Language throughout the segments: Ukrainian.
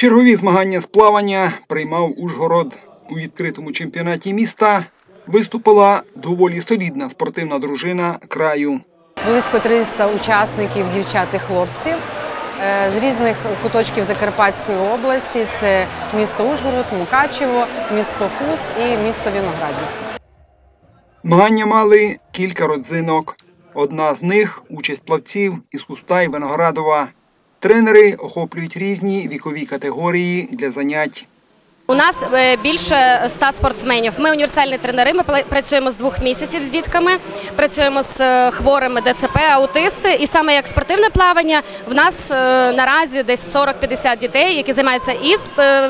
Чергові змагання з плавання приймав Ужгород. У відкритому чемпіонаті міста виступила доволі солідна спортивна дружина краю. Близько 300 учасників, дівчат і хлопців е, з різних куточків Закарпатської області. Це місто Ужгород, Мукачево, місто Фуст і місто Віноградів. Змагання мали кілька родзинок. Одна з них участь плавців із Хуста і Виноградова. Тренери охоплюють різні вікові категорії для занять. У нас е, більше 100 спортсменів. Ми універсальні тренери. Ми працюємо з двох місяців з дітками, працюємо з е, хворими ДЦП, аутисти. І саме як спортивне плавання, в нас е, наразі десь 40-50 дітей, які займаються і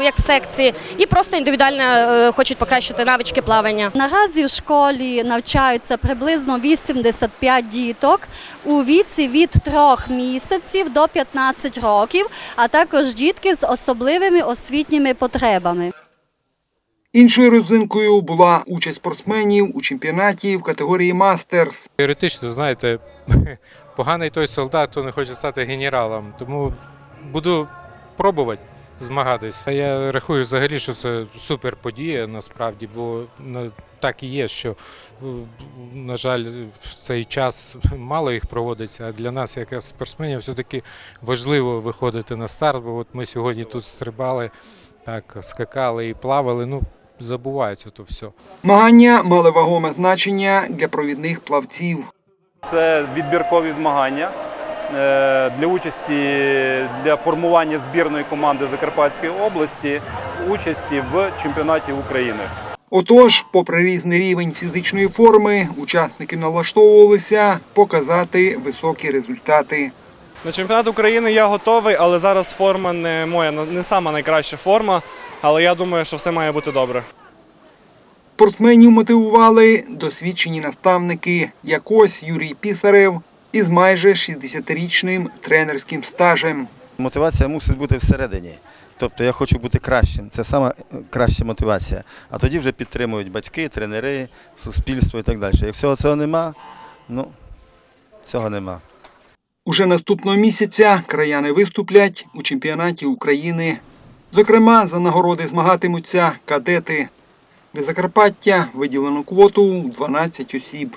як в секції, і просто індивідуально хочуть покращити навички плавання. Наразі в школі навчаються приблизно 85 діток у віці від 3 місяців до 15 років, а також дітки з особливими освітніми потребами. Іншою родзинкою була участь спортсменів у чемпіонаті в категорії мастерс. Теоретично, знаєте, поганий той солдат, хто не хоче стати генералом. Тому буду пробувати змагатись. Я рахую взагалі, що це супер подія насправді, бо так і є, що, е, на жаль, в цей час мало їх проводиться. А для нас, як спортсменів, все-таки важливо виходити на старт, бо от ми сьогодні тут стрибали, так, скакали і плавали. Ну, забувається то все. Змагання мали вагоме значення для провідних плавців. Це відбіркові змагання е, для участі для формування збірної команди Закарпатської області в участі в чемпіонаті України. Отож, попри різний рівень фізичної форми, учасники налаштовувалися показати високі результати. На чемпіонат України я готовий, але зараз форма не моя, не сама найкраща форма. Але я думаю, що все має бути добре. Спортсменів мотивували досвідчені наставники, як ось Юрій Пісарев із майже 60-річним тренерським стажем. Мотивація мусить бути всередині. Тобто я хочу бути кращим. Це саме краща мотивація. А тоді вже підтримують батьки, тренери, суспільство і так далі. Якщо цього нема, ну цього нема. Уже наступного місяця краяни виступлять у чемпіонаті України. Зокрема, за нагороди змагатимуться кадети. Для Закарпаття виділено квоту 12 осіб.